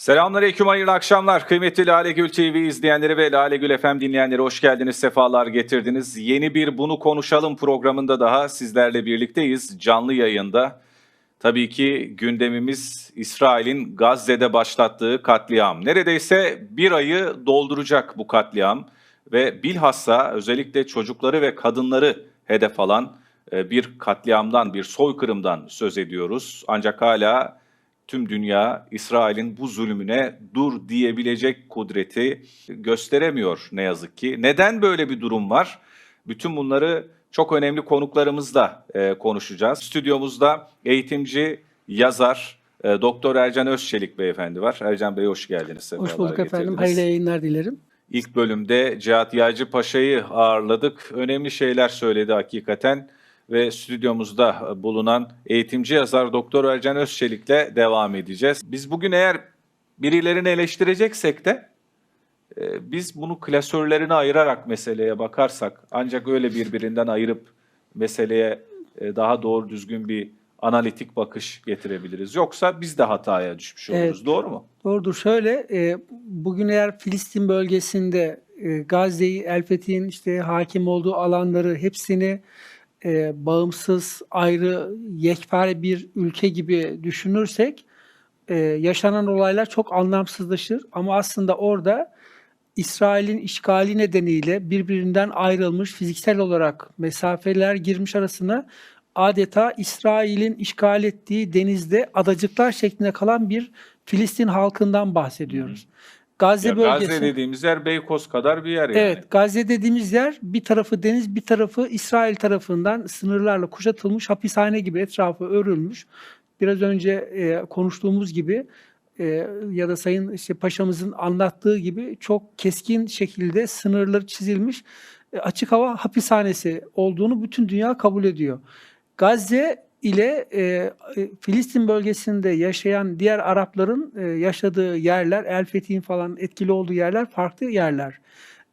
Selamünaleyküm, hayırlı akşamlar. Kıymetli Lale Gül TV izleyenleri ve Lale Gül FM dinleyenleri hoş geldiniz, sefalar getirdiniz. Yeni bir Bunu Konuşalım programında daha sizlerle birlikteyiz. Canlı yayında. Tabii ki gündemimiz İsrail'in Gazze'de başlattığı katliam. Neredeyse bir ayı dolduracak bu katliam ve bilhassa özellikle çocukları ve kadınları hedef alan e, bir katliamdan, bir soykırımdan söz ediyoruz. Ancak hala tüm dünya İsrail'in bu zulmüne dur diyebilecek kudreti gösteremiyor ne yazık ki. Neden böyle bir durum var? Bütün bunları çok önemli konuklarımızla e, konuşacağız. Stüdyomuzda eğitimci, yazar, e, Doktor Ercan Özçelik beyefendi var. Ercan Bey hoş geldiniz. Hoş bulduk efendim. getirdiniz. Hayırlı yayınlar dilerim. İlk bölümde Cihat Yağcı Paşa'yı ağırladık. Önemli şeyler söyledi hakikaten ve stüdyomuzda bulunan eğitimci yazar Doktor Ercan Özçelik'le devam edeceğiz. Biz bugün eğer birilerini eleştireceksek de e, biz bunu klasörlerine ayırarak meseleye bakarsak ancak öyle birbirinden ayırıp meseleye e, daha doğru düzgün bir analitik bakış getirebiliriz. Yoksa biz de hataya düşmüş oluruz. Evet. Doğru mu? Doğrudur. Şöyle, e, bugün eğer Filistin bölgesinde e, Gazze'yi, El Fethi'nin işte hakim olduğu alanları hepsini e, bağımsız, ayrı, yekpare bir ülke gibi düşünürsek e, yaşanan olaylar çok anlamsızlaşır. Ama aslında orada İsrail'in işgali nedeniyle birbirinden ayrılmış fiziksel olarak mesafeler girmiş arasına adeta İsrail'in işgal ettiği denizde adacıklar şeklinde kalan bir Filistin halkından bahsediyoruz. Gazze Ya bölgesi. Gazze dediğimiz yer Beykoz kadar bir yer yani. Evet, Gazze dediğimiz yer bir tarafı deniz, bir tarafı İsrail tarafından sınırlarla kuşatılmış, hapishane gibi etrafı örülmüş. Biraz önce e, konuştuğumuz gibi e, ya da Sayın işte Paşamızın anlattığı gibi çok keskin şekilde sınırları çizilmiş e, açık hava hapishanesi olduğunu bütün dünya kabul ediyor. Gazze ile e, e, Filistin bölgesinde yaşayan diğer Arapların e, yaşadığı yerler, El Fethi'nin falan etkili olduğu yerler farklı yerler.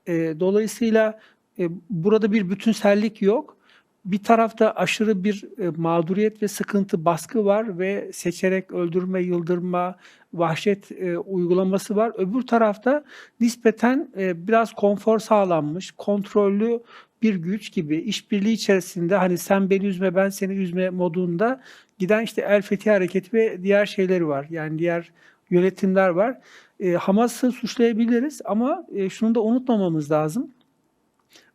E, dolayısıyla e, burada bir bütünsellik yok. Bir tarafta aşırı bir e, mağduriyet ve sıkıntı, baskı var ve seçerek öldürme, yıldırma, vahşet e, uygulaması var. Öbür tarafta nispeten e, biraz konfor sağlanmış, kontrollü bir güç gibi işbirliği içerisinde hani sen beni üzme ben seni üzme modunda giden işte El Fethi Hareketi ve diğer şeyleri var. Yani diğer yönetimler var. E, Hamas'ı suçlayabiliriz ama e, şunu da unutmamamız lazım.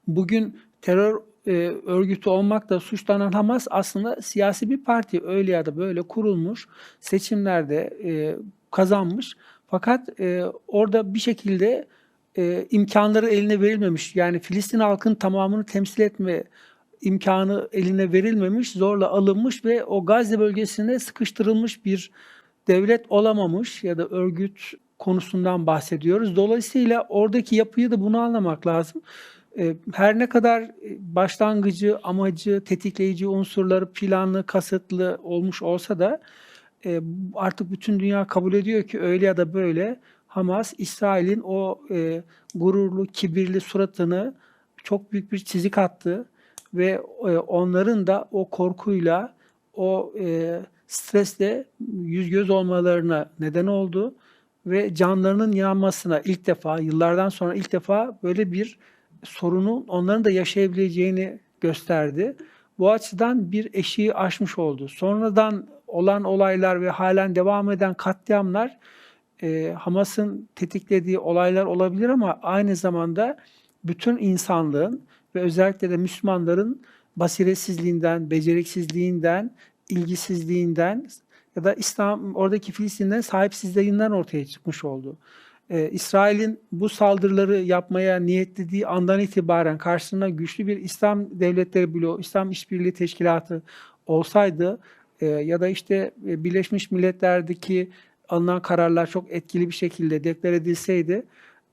Bugün terör e, örgütü olmakla suçlanan Hamas aslında siyasi bir parti öyle ya da böyle kurulmuş, seçimlerde e, kazanmış. Fakat e, orada bir şekilde e, imkanları eline verilmemiş. Yani Filistin halkının tamamını temsil etme imkanı eline verilmemiş, zorla alınmış ve o Gazze bölgesine sıkıştırılmış bir devlet olamamış ya da örgüt konusundan bahsediyoruz. Dolayısıyla oradaki yapıyı da bunu anlamak lazım. E, Her ne kadar başlangıcı, amacı, tetikleyici unsurları planlı, kasıtlı olmuş olsa da e, artık bütün dünya kabul ediyor ki öyle ya da böyle Hamas, İsrail'in o e, gururlu, kibirli suratını çok büyük bir çizik attı ve e, onların da o korkuyla, o e, stresle yüz göz olmalarına neden oldu ve canlarının yanmasına ilk defa, yıllardan sonra ilk defa böyle bir sorunun onların da yaşayabileceğini gösterdi. Bu açıdan bir eşiği aşmış oldu. Sonradan olan olaylar ve halen devam eden katliamlar e, Hamas'ın tetiklediği olaylar olabilir ama aynı zamanda bütün insanlığın ve özellikle de Müslümanların basiretsizliğinden, beceriksizliğinden, ilgisizliğinden ya da İslam oradaki Filistin'den sahipsizliğinden ortaya çıkmış oldu. Ee, İsrail'in bu saldırıları yapmaya niyetlediği andan itibaren karşısına güçlü bir İslam devletleri bloğu, İslam İşbirliği Teşkilatı olsaydı e, ya da işte e, Birleşmiş Milletler'deki alınan kararlar çok etkili bir şekilde deklar edilseydi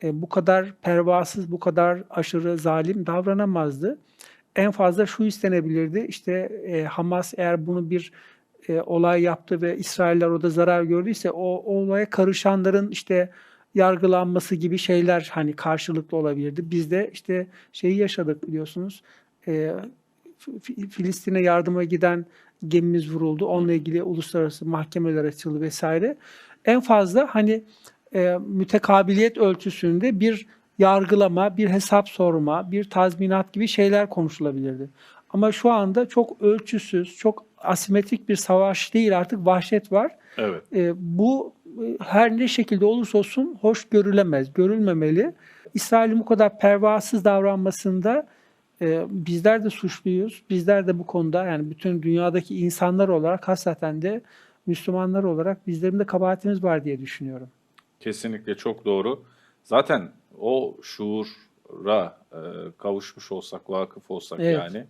e, bu kadar pervasız, bu kadar aşırı zalim davranamazdı. En fazla şu istenebilirdi. İşte e, Hamas eğer bunu bir e, olay yaptı ve İsrailler orada zarar gördüyse o, o olaya karışanların işte yargılanması gibi şeyler hani karşılıklı olabilirdi. Biz de işte şeyi yaşadık biliyorsunuz. E, Fi- Filistin'e yardıma giden gemimiz vuruldu. Onunla ilgili uluslararası mahkemeler açıldı vesaire. En fazla hani e, mütekabiliyet ölçüsünde bir yargılama, bir hesap sorma, bir tazminat gibi şeyler konuşulabilirdi. Ama şu anda çok ölçüsüz, çok asimetrik bir savaş değil artık vahşet var. Evet. E, bu e, her ne şekilde olursa olsun hoş görülemez, görülmemeli. İsrail'in bu kadar pervasız davranmasında e, bizler de suçluyuz. Bizler de bu konuda yani bütün dünyadaki insanlar olarak hasaten de Müslümanlar olarak bizlerin de kabahatimiz var diye düşünüyorum. Kesinlikle çok doğru. Zaten o şuura e, kavuşmuş olsak, vakıf olsak Evet. yani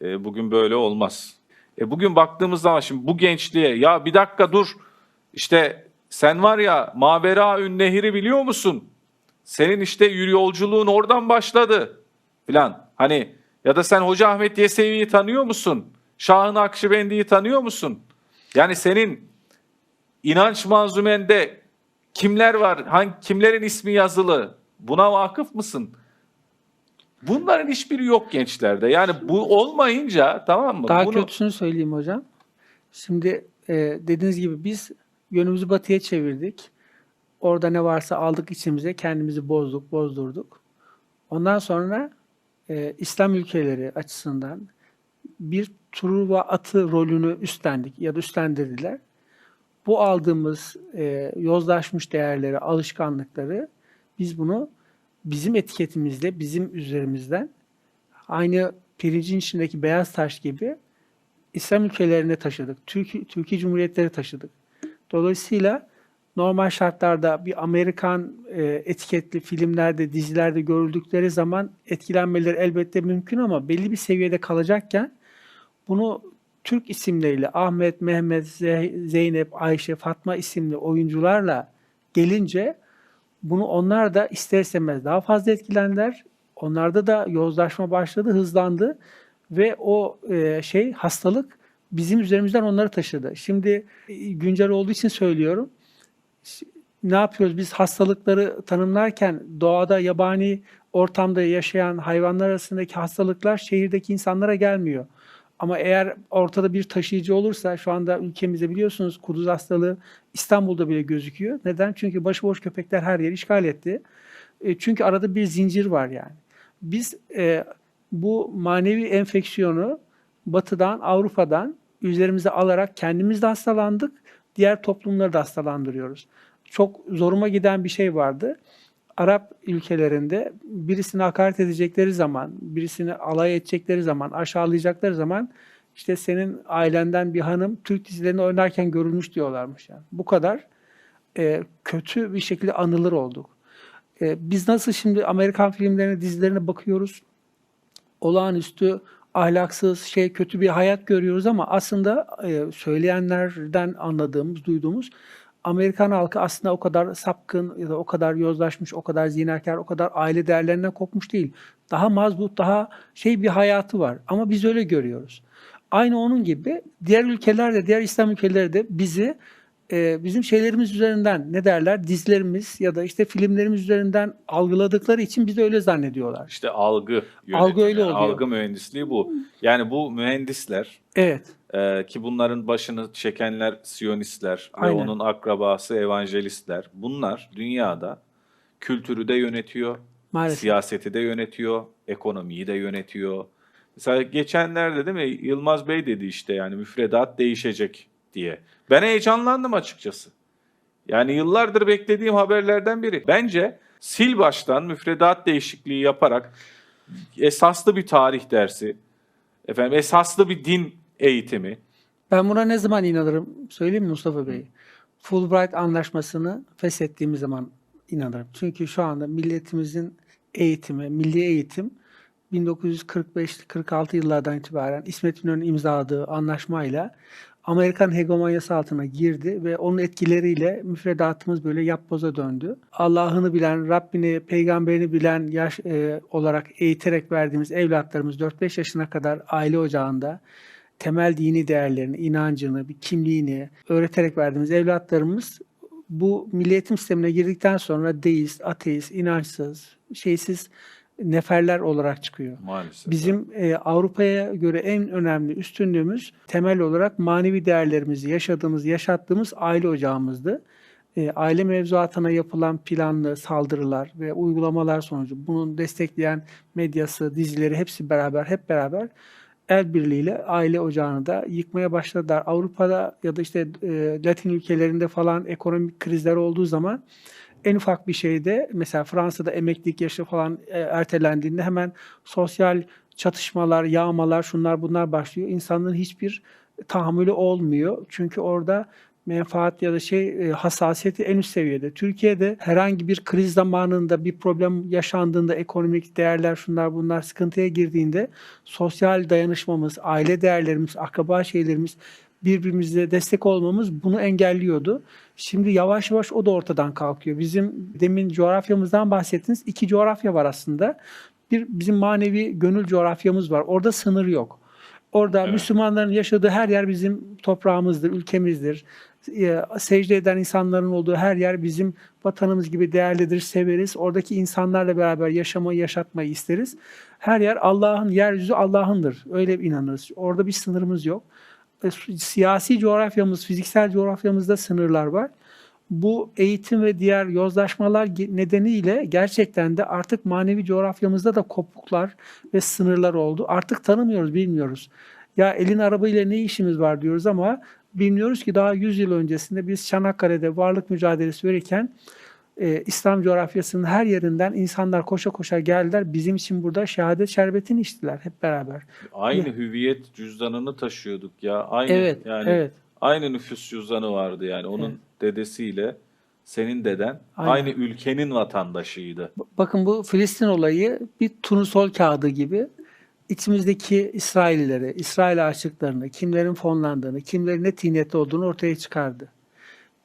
e, bugün böyle olmaz. E, bugün baktığımız zaman şimdi bu gençliğe ya bir dakika dur işte sen var ya Mavera Ün Nehri biliyor musun? Senin işte yürü yolculuğun oradan başladı filan. Hani ya da sen Hoca Ahmet Yesevi'yi tanıyor musun? Şahın Akşibendi'yi tanıyor musun? Yani senin inanç manzumende kimler var? Hangi kimlerin ismi yazılı? Buna vakıf mısın? Bunların hiçbiri yok gençlerde. Yani bu olmayınca tamam mı? Daha Bunu kötüsünü söyleyeyim hocam. Şimdi e, dediğiniz gibi biz yönümüzü batıya çevirdik. Orada ne varsa aldık içimize, kendimizi bozduk, bozdurduk. Ondan sonra e, İslam ülkeleri açısından bir Truva atı rolünü üstlendik ya da üstlendirdiler. Bu aldığımız e, yozlaşmış değerleri, alışkanlıkları biz bunu bizim etiketimizle, bizim üzerimizden aynı pirincin içindeki beyaz taş gibi İslam ülkelerine taşıdık. Türkiye, Türkiye Cumhuriyetleri taşıdık. Dolayısıyla normal şartlarda bir Amerikan e, etiketli filmlerde, dizilerde görüldükleri zaman etkilenmeleri elbette mümkün ama belli bir seviyede kalacakken bunu Türk isimleriyle Ahmet, Mehmet, Ze- Zeynep, Ayşe, Fatma isimli oyuncularla gelince bunu onlar da ister istemez daha fazla etkilendiler. Onlarda da yozlaşma başladı, hızlandı ve o e, şey hastalık bizim üzerimizden onları taşıdı. Şimdi e, güncel olduğu için söylüyorum. Ne yapıyoruz? Biz hastalıkları tanımlarken doğada yabani ortamda yaşayan hayvanlar arasındaki hastalıklar şehirdeki insanlara gelmiyor. Ama eğer ortada bir taşıyıcı olursa şu anda ülkemizde biliyorsunuz kuduz hastalığı İstanbul'da bile gözüküyor. Neden? Çünkü başıboş köpekler her yeri işgal etti. E, çünkü arada bir zincir var yani. Biz e, bu manevi enfeksiyonu batıdan, Avrupa'dan üzerimize alarak kendimiz de hastalandık, diğer toplumları da hastalandırıyoruz. Çok zoruma giden bir şey vardı. Arap ülkelerinde birisine hakaret edecekleri zaman, birisini alay edecekleri zaman, aşağılayacakları zaman işte senin ailenden bir hanım Türk dizilerini oynarken görülmüş diyorlarmış yani. Bu kadar e, kötü bir şekilde anılır olduk. E, biz nasıl şimdi Amerikan filmlerine, dizilerine bakıyoruz. Olağanüstü, ahlaksız, şey kötü bir hayat görüyoruz ama aslında e, söyleyenlerden anladığımız, duyduğumuz Amerikan halkı aslında o kadar sapkın ya da o kadar yozlaşmış, o kadar zinakar, o kadar aile değerlerinden kopmuş değil. Daha mazbut, daha şey bir hayatı var. Ama biz öyle görüyoruz. Aynı onun gibi diğer ülkelerde, diğer İslam ülkeleri de bizi e, bizim şeylerimiz üzerinden ne derler dizilerimiz ya da işte filmlerimiz üzerinden algıladıkları için bizi öyle zannediyorlar. işte algı yönetimi, Algı öyle oluyor. Algı mühendisliği bu. Yani bu mühendisler Evet. Ee, ki bunların başını çekenler Siyonistler ve Aynen. onun akrabası evangelistler. Bunlar dünyada kültürü de yönetiyor, Maalesef. siyaseti de yönetiyor, ekonomiyi de yönetiyor. Mesela geçenlerde değil mi Yılmaz Bey dedi işte yani müfredat değişecek diye. Ben heyecanlandım açıkçası. Yani yıllardır beklediğim haberlerden biri. Bence sil baştan müfredat değişikliği yaparak esaslı bir tarih dersi, efendim esaslı bir din eğitimi, Ben buna ne zaman inanırım söyleyeyim Mustafa Bey? Fulbright anlaşmasını feshettiğimiz zaman inanırım. Çünkü şu anda milletimizin eğitimi, milli eğitim 1945-46 yıllardan itibaren İsmet İnönü'nün imzaladığı anlaşmayla Amerikan hegemonyası altına girdi ve onun etkileriyle müfredatımız böyle yapboza döndü. Allah'ını bilen, Rabbini, peygamberini bilen yaş e, olarak eğiterek verdiğimiz evlatlarımız 4-5 yaşına kadar aile ocağında temel dini değerlerini, inancını, bir kimliğini öğreterek verdiğimiz evlatlarımız bu milli eğitim sistemine girdikten sonra deist, ateist, inançsız, şeysiz neferler olarak çıkıyor. Maalesef. Bizim e, Avrupa'ya göre en önemli üstünlüğümüz temel olarak manevi değerlerimizi yaşadığımız, yaşattığımız aile ocağımızdı. E, aile mevzuatına yapılan planlı saldırılar ve uygulamalar sonucu bunun destekleyen medyası, dizileri hepsi beraber, hep beraber el birliğiyle aile ocağını da yıkmaya başladılar. Avrupa'da ya da işte e, Latin ülkelerinde falan ekonomik krizler olduğu zaman en ufak bir şeyde mesela Fransa'da emeklilik yaşı falan e, ertelendiğinde hemen sosyal çatışmalar, yağmalar, şunlar bunlar başlıyor. İnsanların hiçbir tahammülü olmuyor. Çünkü orada menfaat ya da şey e, hassasiyeti en üst seviyede. Türkiye'de herhangi bir kriz zamanında bir problem yaşandığında ekonomik değerler şunlar bunlar sıkıntıya girdiğinde sosyal dayanışmamız, aile değerlerimiz, akraba şeylerimiz birbirimize destek olmamız bunu engelliyordu. Şimdi yavaş yavaş o da ortadan kalkıyor. Bizim demin coğrafyamızdan bahsettiniz. İki coğrafya var aslında. Bir bizim manevi gönül coğrafyamız var. Orada sınır yok. Orada Evet. Müslümanların yaşadığı her yer bizim toprağımızdır, ülkemizdir. E, Secde eden insanların olduğu her yer bizim vatanımız gibi değerlidir, severiz. Oradaki insanlarla beraber yaşamayı, yaşatmayı isteriz. Her yer Allah'ın, yeryüzü Allah'ındır. Öyle inanırız. Orada bir sınırımız yok. E, Siyasi coğrafyamız, fiziksel coğrafyamızda sınırlar var. Bu eğitim ve diğer yozlaşmalar nedeniyle gerçekten de artık manevi coğrafyamızda da kopukluklar ve sınırlar oldu. Artık tanımıyoruz, bilmiyoruz. Ya elin arabayla ne işimiz var diyoruz ama bilmiyoruz ki daha 100 yıl öncesinde biz Çanakkale'de varlık mücadelesi verirken e, İslam coğrafyasının her yerinden insanlar koşa koşa geldiler. Bizim için burada şehadet şerbetini içtiler hep beraber. Aynı hüviyet cüzdanını taşıyorduk ya. Aynı Evet, yani evet. aynı nüfus cüzdanı vardı yani. Onun Evet. dedesiyle senin deden Aynen. aynı ülkenin vatandaşıydı. Bakın bu Filistin olayı bir turnusol kağıdı gibi içimizdeki İsraillileri, İsrail aşıklarını, kimlerin fonlandığını, kimlerin ne tiniyetli olduğunu ortaya çıkardı.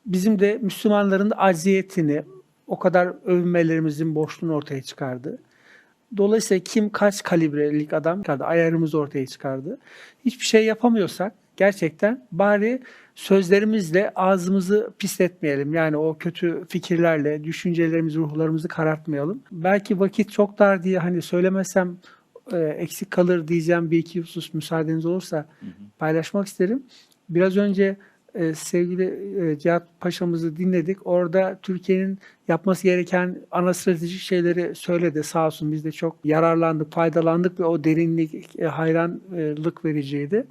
Bizim de Müslümanların da acziyetini, o kadar övünmelerimizin boşluğunu ortaya çıkardı. Dolayısıyla kim kaç kalibrelik adam çıkardı, ayarımızı ortaya çıkardı. Hiçbir şey yapamıyorsak gerçekten bari sözlerimizle ağzımızı pisletmeyelim. Yani o kötü fikirlerle düşüncelerimizi, ruhlarımızı karartmayalım. Belki vakit çok dar diye hani söylemesem e, eksik kalır diyeceğim bir iki husus müsaadeniz olursa paylaşmak isterim. Biraz önce e, sevgili e, Cihat Paşa'mızı dinledik. Orada Türkiye'nin yapması gereken ana stratejik şeyleri söyledi. Sağ olsun biz de çok yararlandık, faydalandık ve o derinlik, e, hayranlık vericiydi.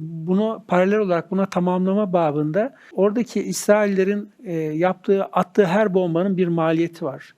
Bunu paralel olarak buna tamamlama babında oradaki İsraillerin e, yaptığı, attığı her bombanın bir maliyeti var.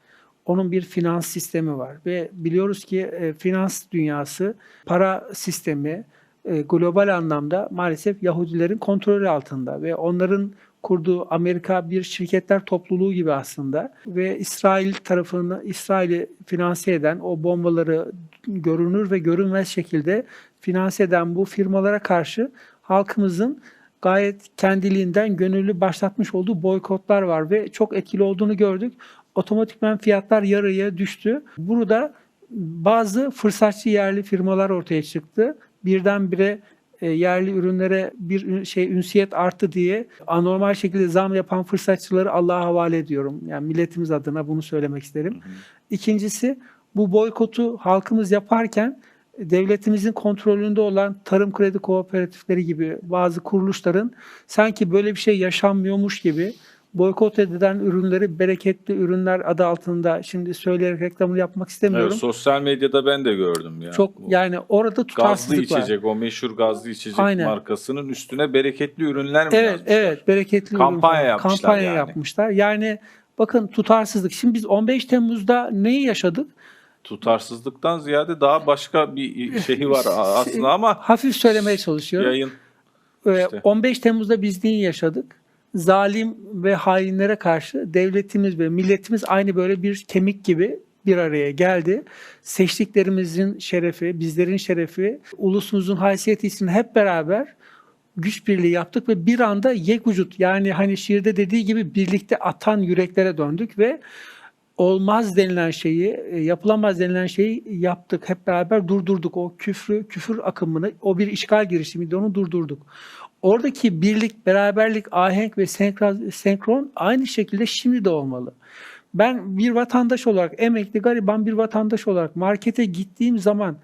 Onun bir finans sistemi var ve biliyoruz ki e, finans dünyası, para sistemi e, global anlamda maalesef Yahudilerin kontrolü altında ve onların kurduğu Amerika bir şirketler topluluğu gibi aslında ve İsrail tarafını İsrail'i finanse eden o bombaları görünür ve görünmez şekilde finanse eden bu firmalara karşı halkımızın gayet kendiliğinden gönüllü başlatmış olduğu boykotlar var ve çok etkili olduğunu gördük. Otomatikman fiyatlar yarıya düştü. Burada bazı fırsatçı yerli firmalar ortaya çıktı. Birdenbire e, yerli ürünlere bir şey ünsiyet arttı diye anormal şekilde zam yapan fırsatçıları Allah'a havale ediyorum. Yani milletimiz adına bunu söylemek isterim. İkincisi bu boykotu halkımız yaparken devletimizin kontrolünde olan tarım kredi kooperatifleri gibi bazı kuruluşların sanki böyle bir şey yaşanmıyormuş gibi boykot edilen ürünleri bereketli ürünler adı altında şimdi söyleyerek reklamını yapmak istemiyorum. Evet, sosyal medyada ben de gördüm ya. Çok yani orada gazlı tutarsızlık var. içecek o meşhur gazlı içecek Aynen. markasının üstüne bereketli ürünler mi Evet, yazmışlar? evet. Bereketli Kampanya ürün- yapmışlar kampanya yani. yapmışlar. Yani bakın tutarsızlık. Şimdi biz 15 Temmuz'da neyi yaşadık? Tutarsızlıktan ziyade daha başka bir şeyi var aslında ama Hafif söylemeye çalışıyorum. yayın Ee, işte. 15 Temmuz'da biz neyi yaşadık? Zalim ve hainlere karşı devletimiz ve milletimiz aynı böyle bir kemik gibi bir araya geldi. Seçtiklerimizin şerefi, bizlerin şerefi, ulusumuzun haysiyeti için hep beraber güç birliği yaptık ve bir anda yek vücut yani hani şiirde dediği gibi birlikte atan yüreklere döndük ve olmaz denilen şeyi, e, yapılamaz denilen şeyi yaptık. Hep beraber durdurduk. O küfrü, küfür akımını, o bir işgal girişimiydi, onu durdurduk. Oradaki birlik, beraberlik, ahenk ve senkron, aynı şekilde şimdi de olmalı. Ben bir vatandaş olarak, emekli gariban bir vatandaş olarak markete gittiğim zaman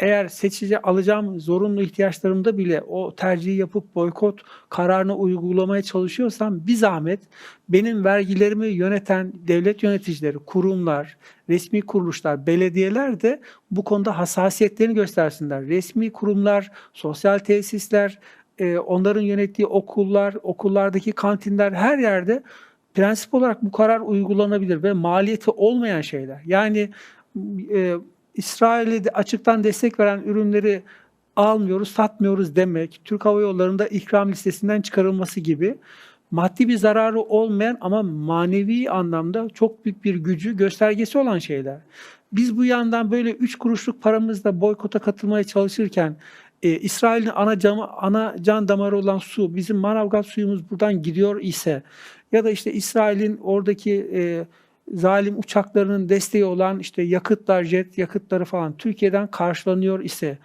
eğer seçici alacağım zorunlu ihtiyaçlarımda bile o tercihi yapıp boykot kararını uygulamaya çalışıyorsam bir zahmet benim vergilerimi yöneten devlet yöneticileri, kurumlar, resmi kuruluşlar, belediyeler de bu konuda hassasiyetlerini göstersinler. Resmi kurumlar, sosyal tesisler, e, onların yönettiği okullar, okullardaki kantinler her yerde prensip olarak bu karar uygulanabilir ve maliyeti olmayan şeyler. Yani e, İsrail'e de açıktan destek veren ürünleri almıyoruz, satmıyoruz demek, Türk Hava Yolları'nda ikram listesinden çıkarılması gibi maddi bir zararı olmayan ama manevi anlamda çok büyük bir gücü göstergesi olan şeyler. Biz bu yandan böyle 3 kuruşluk paramızla boykota katılmaya çalışırken e, İsrail'in ana, cama, ana can damarı olan su, bizim Manavgat suyumuz buradan gidiyor ise ya da işte İsrail'in oradaki e, zalim uçaklarının desteği olan işte yakıtlar, jet yakıtları falan Türkiye'den karşılanıyor ise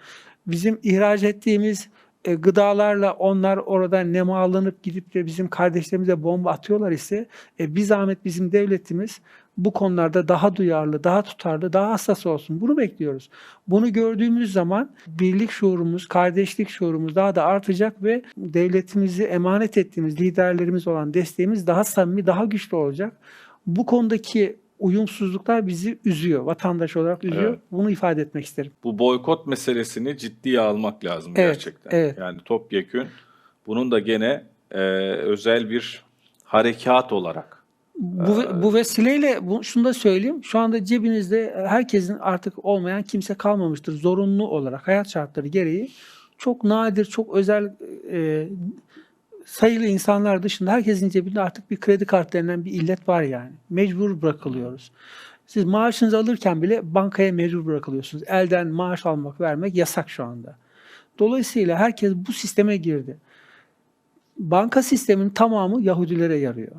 bizim ihraç ettiğimiz e, gıdalarla onlar orada nemalanıp gidip de bizim kardeşlerimize bomba atıyorlar ise e, bir zahmet bizim devletimiz bu konularda daha duyarlı, daha tutarlı, daha hassas olsun. Bunu bekliyoruz. Bunu gördüğümüz zaman birlik şuurumuz, kardeşlik şuurumuz daha da artacak ve devletimizi emanet ettiğimiz liderlerimiz olan desteğimiz daha samimi, daha güçlü olacak. Bu konudaki uyumsuzluklar bizi üzüyor. Vatandaş olarak üzüyor. Evet. Bunu ifade etmek isterim. Bu boykot meselesini ciddiye almak lazım Evet, gerçekten. evet. Yani topyekün bunun da gene e, özel bir harekat olarak. Bu, bu vesileyle bu, şunu da söyleyeyim. Şu anda cebinizde herkesin artık olmayan kimse kalmamıştır. Zorunlu olarak hayat şartları gereği çok nadir, çok özel e, sayılı insanlar dışında herkesin cebinde artık bir kredi denilen bir illet var yani. Mecbur bırakılıyoruz. Siz maaşınızı alırken bile bankaya mecbur bırakılıyorsunuz. Elden maaş almak, vermek yasak şu anda. Dolayısıyla herkes bu sisteme girdi. Banka sisteminin tamamı Yahudilere yarıyor.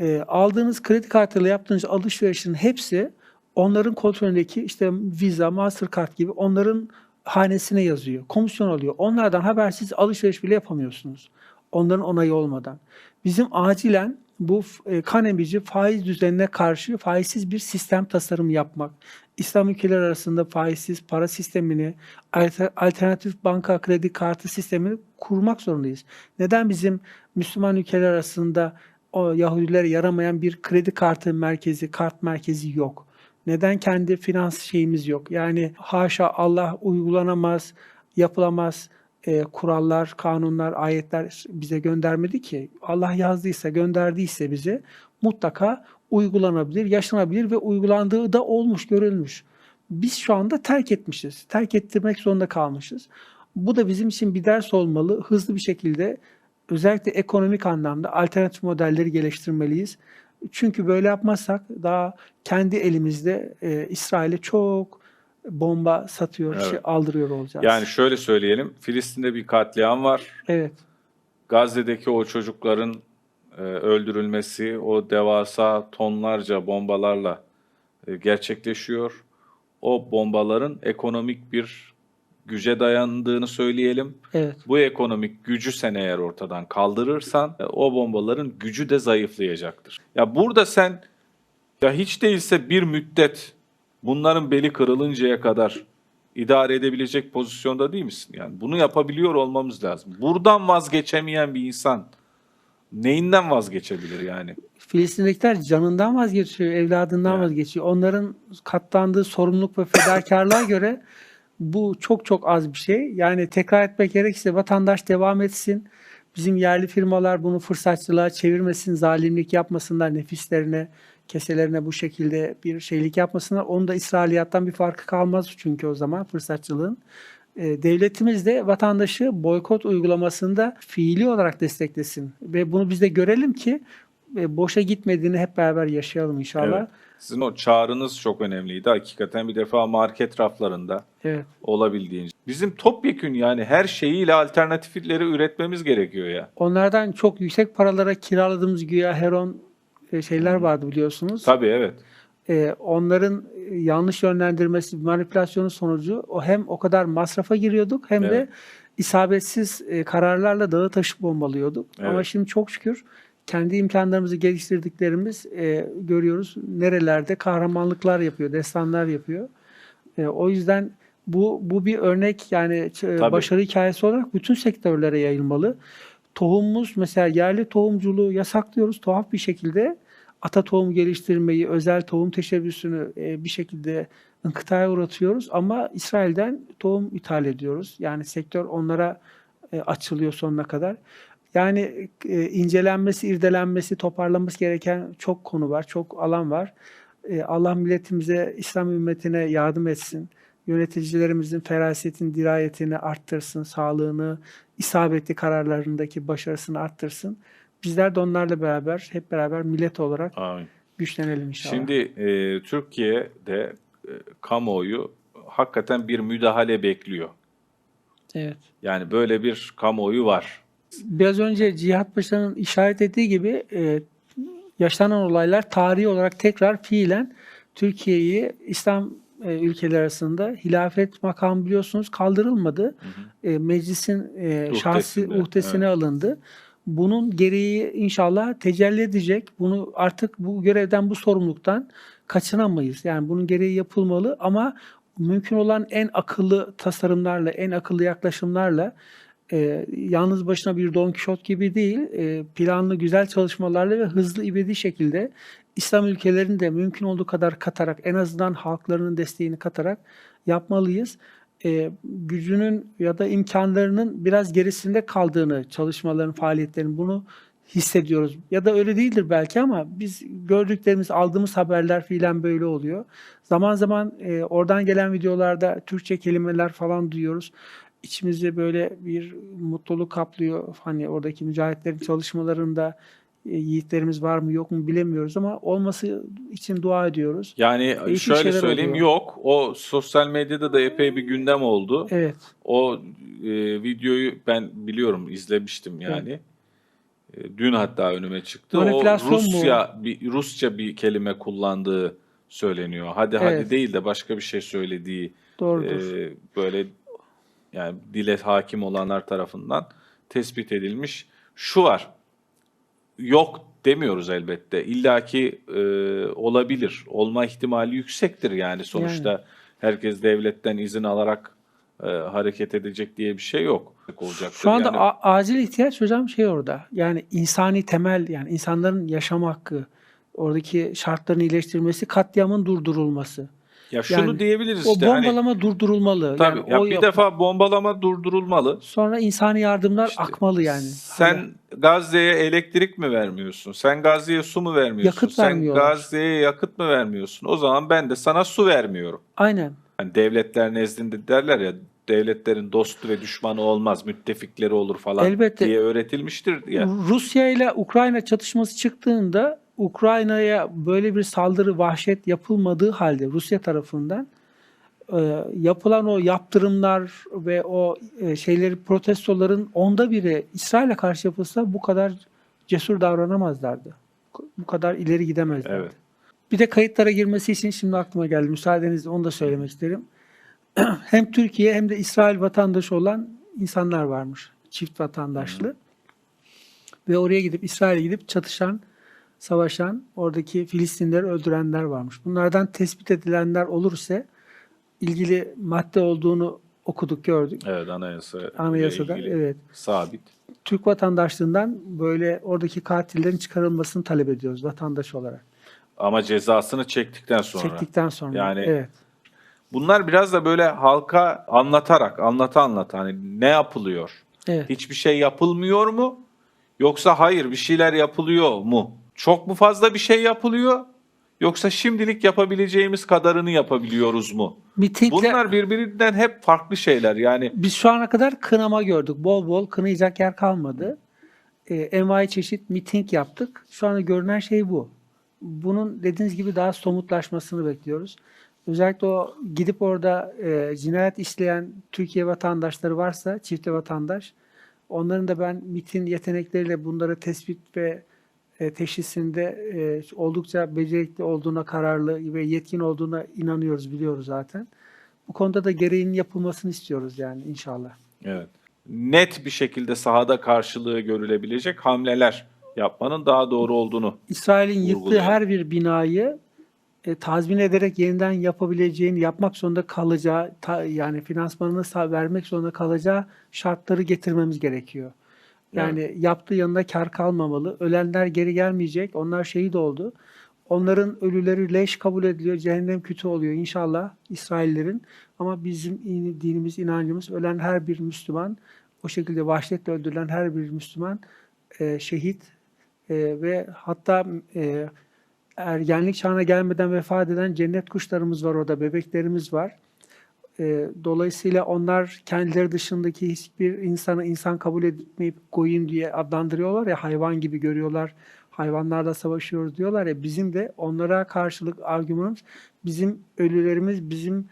E, aldığınız kredi kartıyla yaptığınız alışverişin hepsi onların kontrolündeki işte Visa, Mastercard gibi onların hanesine yazıyor. Komisyon alıyor. Onlardan habersiz alışveriş bile yapamıyorsunuz. Onların onayı olmadan. Bizim acilen bu e, kan emici faiz düzenine karşı faizsiz bir sistem tasarımı yapmak. İslam ülkeleri arasında faizsiz para sistemini, alter- alternatif banka kredi kartı sistemini kurmak zorundayız. Neden bizim Müslüman ülkeler arasında o Yahudilere yaramayan bir kredi kartı merkezi, kart merkezi yok? Neden kendi finans şeyimiz yok? Yani haşa Allah uygulanamaz, yapılamaz e, kurallar, kanunlar, ayetler bize göndermedi ki. Allah yazdıysa, gönderdiyse bize mutlaka uygulanabilir, yaşanabilir ve uygulandığı da olmuş, görülmüş. Biz şu anda terk etmişiz. Terk ettirmek zorunda kalmışız. Bu da bizim için bir ders olmalı. Hızlı bir şekilde özellikle ekonomik anlamda alternatif modelleri geliştirmeliyiz. Çünkü böyle yapmazsak daha kendi elimizde e, İsrail'e çok bomba satıyor, Evet. şey aldırıyor olacağız. Yani şöyle söyleyelim. Filistin'de bir katliam var. evet. Gazze'deki o çocukların e, öldürülmesi, o devasa tonlarca bombalarla e, gerçekleşiyor. O bombaların ekonomik bir güce dayandığını söyleyelim. Evet. Bu ekonomik gücü sen eğer ortadan kaldırırsan e, o bombaların gücü de zayıflayacaktır. Ya burada sen ya hiç değilse bir müddet bunların beli kırılıncaya kadar idare edebilecek pozisyonda değil misin? Yani bunu yapabiliyor olmamız lazım. Buradan vazgeçemeyen bir insan neyinden vazgeçebilir yani? Filistin'dekiler canından vazgeçiyor, evladından Yani. vazgeçiyor. Onların katlandığı sorumluluk ve fedakarlığa göre bu çok çok az bir şey. Yani tekrar etmek gerekirse vatandaş devam etsin. Bizim yerli firmalar bunu fırsatçılığa çevirmesin, zalimlik yapmasınlar nefislerine, keselerine bu şekilde bir şeylik yapmasınlar. Onun da İsrailiyattan bir farkı kalmaz çünkü o zaman fırsatçılığın. E, devletimiz de vatandaşı boykot uygulamasında fiili olarak desteklesin. Ve bunu biz de görelim ki e, boşa gitmediğini hep beraber yaşayalım inşallah. Evet. Sizin o çağrınız çok önemliydi. Hakikaten bir defa market raflarında Evet. olabildiğince. Bizim topyekün yani her şeyiyle alternatifleri üretmemiz gerekiyor ya. Onlardan çok yüksek paralara kiraladığımız güya Heron e, şeyler vardı biliyorsunuz. Tabii evet. E, onların e, yanlış yönlendirmesi, manipülasyonu sonucu o hem o kadar masrafa giriyorduk hem de Evet. isabetsiz e, kararlarla dağı taşı bombalıyorduk. Ama Evet. şimdi çok şükür kendi imkanlarımızı geliştirdiklerimiz e, görüyoruz. Nerelerde kahramanlıklar yapıyor, destanlar yapıyor. E, o yüzden bu bu bir örnek yani ç- Tabii. başarı hikayesi olarak bütün sektörlere yayılmalı. Tohumumuz mesela yerli tohumculuğu yasaklıyoruz tuhaf bir şekilde. Ata tohum geliştirmeyi, özel tohum teşebbüsünü e, bir şekilde inkıtaya uğratıyoruz ama İsrail'den tohum ithal ediyoruz. Yani sektör onlara e, açılıyor sonuna kadar. Yani e, incelenmesi, irdelenmesi, toparlanması gereken çok konu var, çok alan var. E, Allah milletimize, İslam ümmetine yardım etsin. Yöneticilerimizin ferasetini, dirayetini arttırsın, sağlığını, isabetli kararlarındaki başarısını arttırsın. Bizler de onlarla beraber, hep beraber millet olarak Amin. güçlenelim inşallah. Şimdi e, Türkiye'de e, kamuoyu hakikaten bir müdahale bekliyor. evet. Yani böyle bir kamuoyu var. Biraz önce Cihat Paşa'nın işaret ettiği gibi e, yaşanan olaylar tarihi olarak tekrar fiilen Türkiye'yi İslam e, ülkeleri arasında hilafet makamı biliyorsunuz kaldırılmadı. E, meclisin e, şahsi uhdesine alındı. Bunun gereği inşallah tecelli edecek. Bunu artık bu görevden, bu sorumluluktan kaçınamayız. Yani bunun gereği yapılmalı ama mümkün olan en akıllı tasarımlarla, en akıllı yaklaşımlarla e, yalnız başına bir Don Kişot gibi değil, e, planlı güzel çalışmalarla ve hızlı ibedi şekilde İslam ülkelerini de mümkün olduğu kadar katarak, en azından halklarının desteğini katarak yapmalıyız. E, gücünün ya da imkanlarının biraz gerisinde kaldığını, çalışmaların, faaliyetlerin bunu hissediyoruz. Ya da öyle değildir belki ama biz gördüklerimiz, aldığımız haberler fiilen böyle oluyor. Zaman zaman e, oradan gelen videolarda Türkçe kelimeler falan duyuyoruz içimizi böyle bir mutluluk kaplıyor. Hani oradaki mücahitlerin çalışmalarında e, yiğitlerimiz var mı yok mu bilemiyoruz ama olması için dua ediyoruz. Yani Değişik şöyle söyleyeyim oluyor. yok. O sosyal medyada da epey bir gündem oldu. Evet. O e, videoyu ben biliyorum, izlemiştim yani. E, dün hatta önüme çıktı. O Manipülasyon mu? Rusya bir Rusça bir kelime kullandığı söyleniyor. Hadi hadi Evet. değil de başka bir şey söylediği Doğrudur. e, böyle yani dile hakim olanlar tarafından tespit edilmiş. Şu var. Yok demiyoruz elbette. İlla ki e, olabilir. Olma ihtimali yüksektir yani sonuçta herkes devletten izin alarak e, hareket edecek diye bir şey yok. Olacaktır. Şu anda Yani acil ihtiyaç hocam şey orada. Yani insani temel yani insanların yaşam hakkı, oradaki şartların iyileştirilmesi, katliamın durdurulması. Ya şunu yani diyebiliriz O işte hani bombalama durdurulmalı. tabii yani ya o bir yap- defa bombalama durdurulmalı. sonra insani yardımlar İşte akmalı yani. Sen Hani Gazze'ye elektrik mi vermiyorsun? Sen Gazze'ye su mu vermiyorsun? Yakıt Sen. Gazze'ye yakıt mı vermiyorsun? O zaman ben de sana su vermiyorum. aynen. Hani devletler nezdinde derler ya devletlerin dostu ve düşmanı olmaz, müttefikleri olur falan Elbette. diye öğretilmiştir ya. Rusya ile Ukrayna çatışması çıktığında Ukrayna'ya böyle bir saldırı vahşet yapılmadığı halde Rusya tarafından e, yapılan o yaptırımlar ve o e, şeyleri protestoların onda biri İsrail'e karşı yapılsa bu kadar cesur davranamazlardı. Bu kadar ileri gidemezlerdi. Evet. Bir de kayıtlara girmesi için şimdi aklıma geldi. Müsaadenizle onu da söylemek isterim. hem Türkiye hem de İsrail vatandaşı olan insanlar varmış. Çift vatandaşlı. Ve oraya gidip İsrail'e gidip çatışan, savaşan, oradaki Filistinleri öldürenler varmış. Bunlardan tespit edilenler olursa ilgili madde olduğunu okuduk, gördük. Evet anayasa Anayasada evet. sabit. Türk vatandaşlığından böyle oradaki katillerin çıkarılmasını talep ediyoruz vatandaş olarak. Ama cezasını çektikten sonra. Çektikten sonra. Yani evet. Bunlar biraz da böyle halka anlatarak, anlata anlata hani ne yapılıyor? Evet. Hiçbir şey yapılmıyor mu? Yoksa hayır bir şeyler yapılıyor mu? Çok mu fazla bir şey yapılıyor? Yoksa şimdilik yapabileceğimiz kadarını yapabiliyoruz mu? Mitingle Bunlar birbirinden hep farklı şeyler. Yani biz şu ana kadar kınama gördük. Bol bol kınayacak yer kalmadı. Ee, envai çeşit miting yaptık. Şu anda görünen şey bu. Bunun dediğiniz gibi daha somutlaşmasını bekliyoruz. Özellikle o gidip orada e, cinayet işleyen Türkiye vatandaşları varsa, çifte vatandaş, onların da ben MIT'in yetenekleriyle bunları tespit ve e, teşhisinde e, oldukça becerikli olduğuna, kararlı ve yetkin olduğuna inanıyoruz, biliyoruz zaten. Bu konuda da gereğinin yapılmasını istiyoruz yani inşallah. evet. Net bir şekilde sahada karşılığı görülebilecek hamleler yapmanın daha doğru olduğunu. İsrail'in yıktığı her bir binayı e, tazmin ederek yeniden yapabileceğini, yapmak zorunda kalacağı, ta- yani finansmanını vermek zorunda kalacağı şartları getirmemiz gerekiyor. Yani yaptığı yanında kar kalmamalı. Ölenler geri gelmeyecek. Onlar şehit oldu. Onların ölüleri leş kabul ediliyor. Cehennem kütü oluyor inşallah İsraillerin. Ama bizim in- dinimiz, inancımız ölen her bir Müslüman, o şekilde vahşetle öldürülen her bir Müslüman e, şehit e, ve hatta e, ergenlik çağına gelmeden vefat eden cennet kuşlarımız var orada, bebeklerimiz var. E, dolayısıyla onlar kendileri dışındaki hiçbir insanı insan kabul etmeyip goyim diye adlandırıyorlar ya hayvan gibi görüyorlar. Hayvanlarla savaşıyoruz diyorlar ya bizim de onlara karşılık argümanımız bizim ölülerimiz bizim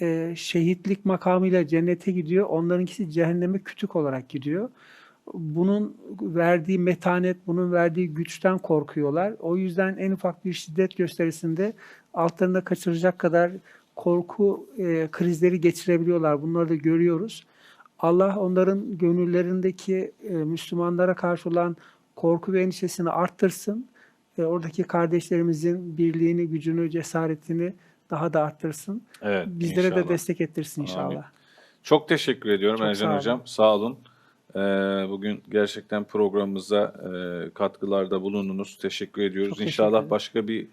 e, şehitlik makamıyla cennete gidiyor. Onlarınkisi cehenneme kütük olarak gidiyor. Bunun verdiği metanet, bunun verdiği güçten korkuyorlar. O yüzden en ufak bir şiddet gösterisinde altlarında kaçıracak kadar korku e, krizleri geçirebiliyorlar. Bunları da görüyoruz. Allah onların gönüllerindeki e, Müslümanlara karşı olan korku ve endişesini arttırsın. E, oradaki kardeşlerimizin birliğini, gücünü, cesaretini daha da arttırsın. Evet. Bizlere inşallah. de destek ettirsin Amin. inşallah. Çok teşekkür ediyorum Çok Ercan sağ. Hocam. Sağ olun. Ee, bugün gerçekten programımıza e, katkılarda bulundunuz. Teşekkür ediyoruz. Çok teşekkür İnşallah başka bir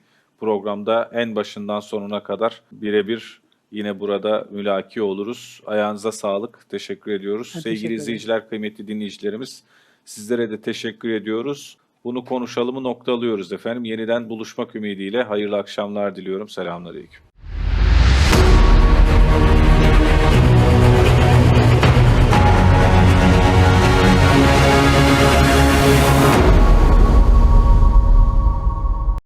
programda en başından sonuna kadar birebir yine burada mülaki oluruz. Ayağınıza sağlık. Teşekkür ediyoruz. Ben Sevgili teşekkür izleyiciler, kıymetli dinleyicilerimiz sizlere de teşekkür ediyoruz. Bunu konuşalımı noktalıyoruz efendim. Yeniden buluşmak ümidiyle hayırlı akşamlar diliyorum. Selamünaleyküm.